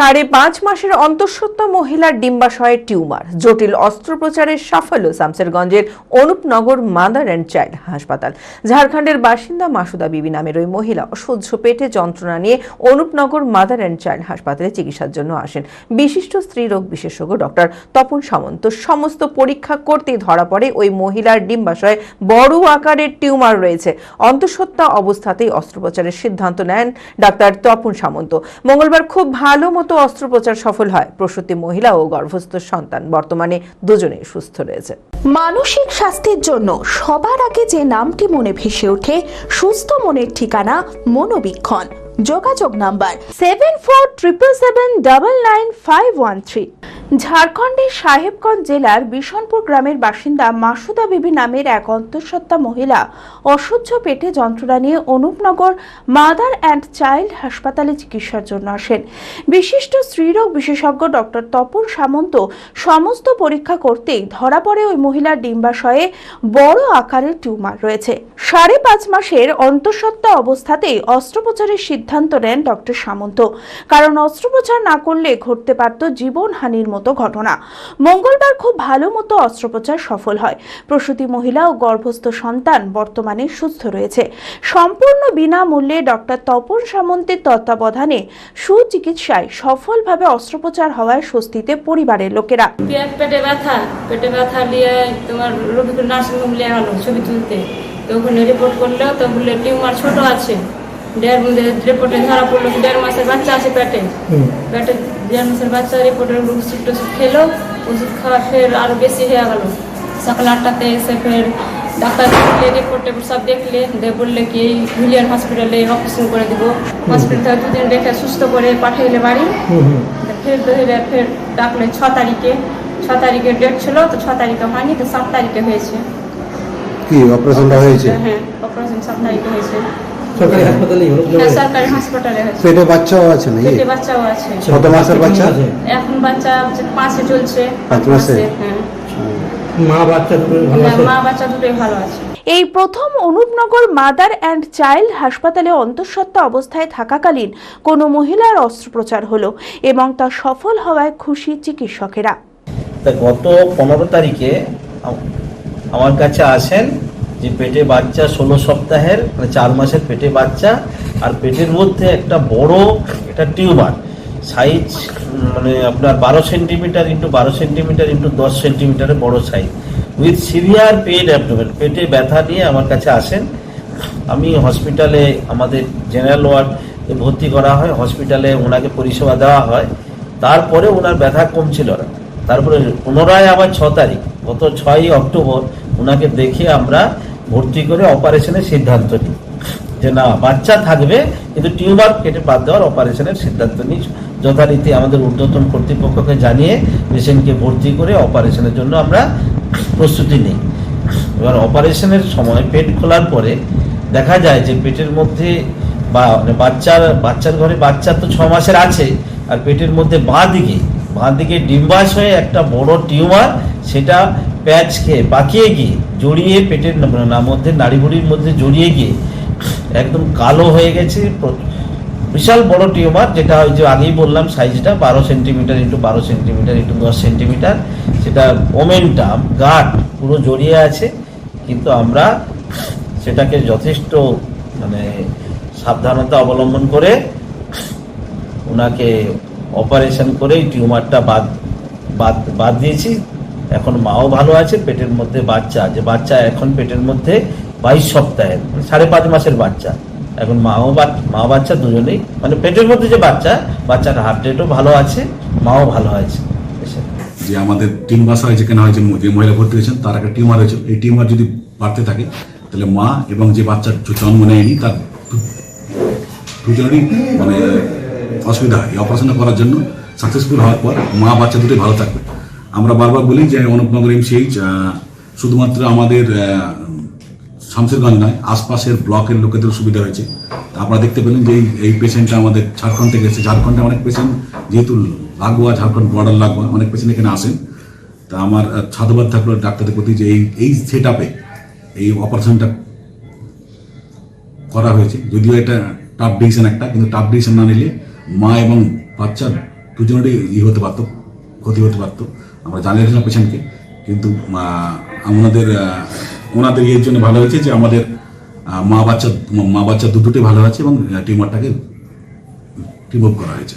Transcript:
সাড়ে পাঁচ মাসের অন্তঃসত্ত্বা মহিলার ডিম্বাশয়ের টিউমার। জটিল অস্ত্রোপচারের সাফল্য শামসেরগঞ্জের অনুপনগর মাদার অ্যান্ড চাইল্ড হাসপাতাল। ঝাড়খণ্ডের বাসিন্দা মাসুদা বিবি নামের ওই মহিলা অসহ্য পেটে যন্ত্রণা নিয়ে অনুপনগর মাদার অ্যান্ড চাইল্ড হাসপাতালে চিকিৎসার জন্য আসেন। বিশিষ্ট স্ত্রীরোগ বিশেষজ্ঞ ডক্টর তপন সামন্ত। সমস্ত পরীক্ষা করতেই ধরা পড়ে ওই মহিলার ডিম্বাশয়ে বড় আকারের টিউমার রয়েছে। অন্তঃসত্ত্বা অবস্থাতেই অস্ত্রোপচারের সিদ্ধান্ত নেন ডাক্তার তপন সামন্ত। মঙ্গলবার খুব ভালো মতো অস্ত্রোপচার সফল হয়। প্রসূতি মহিলা ও গর্ভস্থ সন্তান বর্তমানে দুজনে সুস্থ রয়েছে। মানসিক স্বাস্থ্যের জন্য সবার আগে যে নামটি মনে ভেসে ওঠে, সুস্থ মনের ঠিকানা মনোবীক্ষণ। যোগাযোগ number seven four triple seven double nine five one three ঝাড়খণ্ডের সাহেবগঞ্জ জেলার বিশনপুর গ্রামের বাসিন্দা মাসুদা বিবি নামের এক অন্তঃসত্ত্বা মহিলা অসহ্য পেটে যন্ত্রণা নিয়ে অনুপনগর মাদার অ্যান্ড চাইল্ড হাসপাতালে চিকিৎসার জন্য আসেন। বিশিষ্ট স্ত্রীরোগ বিশেষজ্ঞ ডক্টর তপন সামন্ত সমস্ত পরীক্ষা করতেই ধরা পড়ে ওই মহিলার ডিম্বাশয়ে বড় আকারের টিউমার রয়েছে। সাড়ে পাঁচ মাসের অন্তঃসত্ত্বা অবস্থাতেই অস্ত্রোপচারের সিদ্ধান্ত নেন ডক্টর সামন্ত। কারণ অস্ত্রোপচার না করলে ঘটতে পারত জীবনহানির মতো ঘটনা। মঙ্গলবার খুব ভালো মতো অস্ত্রোপচার সফল হয়। প্রসূতি মহিলা ও গর্ভস্থ সন্তান বর্তমানে সুস্থ রয়েছে। সম্পূর্ণ বিনামূল্যে ডক্টর তপন সামন্তের তত্ত্বাবধানে সুচিকিৎসায় সফলভাবে অস্ত্রোপচার হওয়ায় স্বস্তিতে পরিবারের লোকেরা। পেটে ব্যথা। পেটে ব্যথা নিয়ে তোমার রবিপুর নার্সিংহোম নিয়ে গেলো ছবি তুলতে। তো ওখানে রিপোর্ট করল, তো বললে, টিউমার ছোট আছে। দেড় রিপোর্টে ধরা পড়ল দেড় মাসের বাচ্চা আছে পেটে। পেটে দেড় মাসের বাচ্চা রিপোর্টের ওষুধ টষুধ খেলো ওষুধ খাওয়া ফের আরও বেশি হয়ে গেল। সকাল আটটাতে এসে ফের ডাক্তার দেখলে রিপোর্ট টেপোর্ট সব দেখলে দিয়ে বললে কি এই হুলিয়ান হসপিটালে অপারেশন করে দিব। হসপিটাল থেকে দুদিন রেখে সুস্থ করে পাঠিয়ে বাড়ি। ফের ধরে ফের ডাকলে ছ তারিখে। ছ তারিখে ডেট ছিল তো ছ তারিখে হয়নি তো সাত তারিখে হয়েছে। কি অপারেশনটা হয়েছে? হ্যাঁ অপারেশন সাত তারিখে হয়েছে। সরকারি হাসপাতালে হ্যাঁ সরকারি হাসপাতালে হয়েছে। পেটে বাচ্চাও আছে নাকি? পেটে বাচ্চাও আছে। কত মাসের বাচ্চা? এখন বাচ্চা পাঁচে চলছে। পাঁচ মাসে? হ্যাঁ। মা বাচ্চা দুটো ভালো হ্যাঁ, আছে? মা বাচ্চা দুটোই ভালো আছে। এই প্রথম অনুপনগর মাদার অ্যান্ড চাইল্ড হাসপাতালে অন্তঃসত্ত্বা অবস্থায় থাকাকালীন কোনো মহিলার অস্ত্রোপচার হলো এবং তা সফল হওয়ায় খুশি চিকিৎসকেরা। গত পনেরো তারিখে আমার কাছে আসেন যে পেটে বাচ্চা ষোলো সপ্তাহের মানে চার মাসের পেটে বাচ্চা, আর পেটের মধ্যে একটা বড় একটা টিউমার। সাইজ মানে আপনার বারো সেন্টিমিটার ইন্টু বারো সেন্টিমিটার ইন্টু দশ সেন্টিমিটারের বড় সাইজ। উইথ সিভিয়ার পেট অ্যাবডোমেন, পেটে ব্যথা নিয়ে আমার কাছে আসেন। আমি হসপিটালে আমাদের জেনারেল ওয়ার্ডে ভর্তি করা হয়, হসপিটালে ওনাকে পরিষেবা দেওয়া হয়। তারপরে ওনার ব্যথা কমছিল না। তারপরে পুনরায় আবার ছ তারিখ, গত ছয়ই অক্টোবর ওনাকে দেখে আমরা ভর্তি করে অপারেশনের সিদ্ধান্ত নিই। যে না, বাচ্চা থাকবে, কিন্তু টিউমার কেটে বাদ দেওয়ার অপারেশনের সিদ্ধান্ত নিই। যথারীতি আমাদের ঊর্ধ্বতন কর্তৃপক্ষকে জানিয়ে পেশেন্টকে ভর্তি করে অপারেশনের জন্য আমরা প্রস্তুতি নিই। এবার অপারেশনের সময় পেট খোলার পরে দেখা যায় যে পেটের মধ্যে বা মানে বাচ্চার বাচ্চার ঘরে বাচ্চা তো ছ মাসের আছে, আর পেটের মধ্যে বাঁ দিকে বাঁ দিকে ডিম্বাশয়ে একটা বড় টিউমার, সেটা প্যাচ খেয়ে পাকিয়ে গিয়ে জড়িয়ে পেটের মধ্যে নাড়িভুড়ির মধ্যে জড়িয়ে গিয়ে একদম কালো হয়ে গেছে। বিশাল বড় টিউমার, যেটা ওই যে আগেই বললাম সাইজটা, বারো সেন্টিমিটার ইন্টু বারো সেন্টিমিটার ইন্টু দশ সেন্টিমিটার। সেটা ওমেন্টাম গাট পুরো জড়িয়ে আছে। কিন্তু আমরা সেটাকে যথেষ্ট মানে সাবধানতা অবলম্বন করে ওনাকে অপারেশন করে টিউমারটা বাদ বাদ বাদ দিয়েছি। এখন মাও ভালো আছে, পেটের মধ্যে বাচ্চা যে বাচ্চা এখন পেটের মধ্যে বাইশ সপ্তাহের মানে সাড়ে পাঁচ মাসের বাচ্চা। এখন মাও মা বাচ্চা দুজনেই মানে পেটের মধ্যে যে বাচ্চা বাচ্চার হার্ট রেটও ভালো আছে, মাও ভালো আছে। যে আমাদের তিন মাস হয় যেখানে হয় যে মহিলা ভর্তি হয়েছেন, তার একটা টিউমার হয়েছে এই টিউমার যদি বাড়তে থাকে, তাহলে মা এবং যে বাচ্চার জন্ম নেয়নি, তার দুজনেরই মানে অসুবিধা হয়। এই অপারেশনটা করার জন্য সাকসেসফুল হওয়ার পর মা বাচ্চা দুটোই ভালো থাকবে। আমরা বারবার বলি যে অনুপনগর এমসিএইচ শুধুমাত্র আমাদের শামসেরগঞ্জ নয়, আশপাশের ব্লকের লোকেদের সুবিধা হয়েছে। আপনারা দেখতে পেলেন যে এই- পেশেন্টটা আমাদের ঝাড়খণ্ড থেকে এসেছে। ঝাড়খণ্ডে অনেক পেশেন্ট যেহেতু লাগোয়া, ঝাড়খণ্ড বর্ডার লাগোয়া, অনেক পেশেন্ট এখানে আসেন। তা আমার সাধুবাদ থাকল ডাক্তারদের প্রতি যে এই এই সেট আপে এই অপারেশনটা করা হয়েছে। যদিও এটা টাফ ডিসিশন একটা, কিন্তু টাফ ডিসিশন না নিলে মা এবং বাচ্চা দুজনেরই ই হতে পারতো, ক্ষতি হতে পারতো। আমরা জানিয়েছিলাম পেশেন্টকে কিন্তু আমাদের ওনাদের ইয়ের জন্য ভালো হয়েছে যে আমাদের মা বাচ্চা মা বাচ্চা দুটোটি ভালো আছে এবং টিউমারটাকে রিমুভ করা হয়েছে।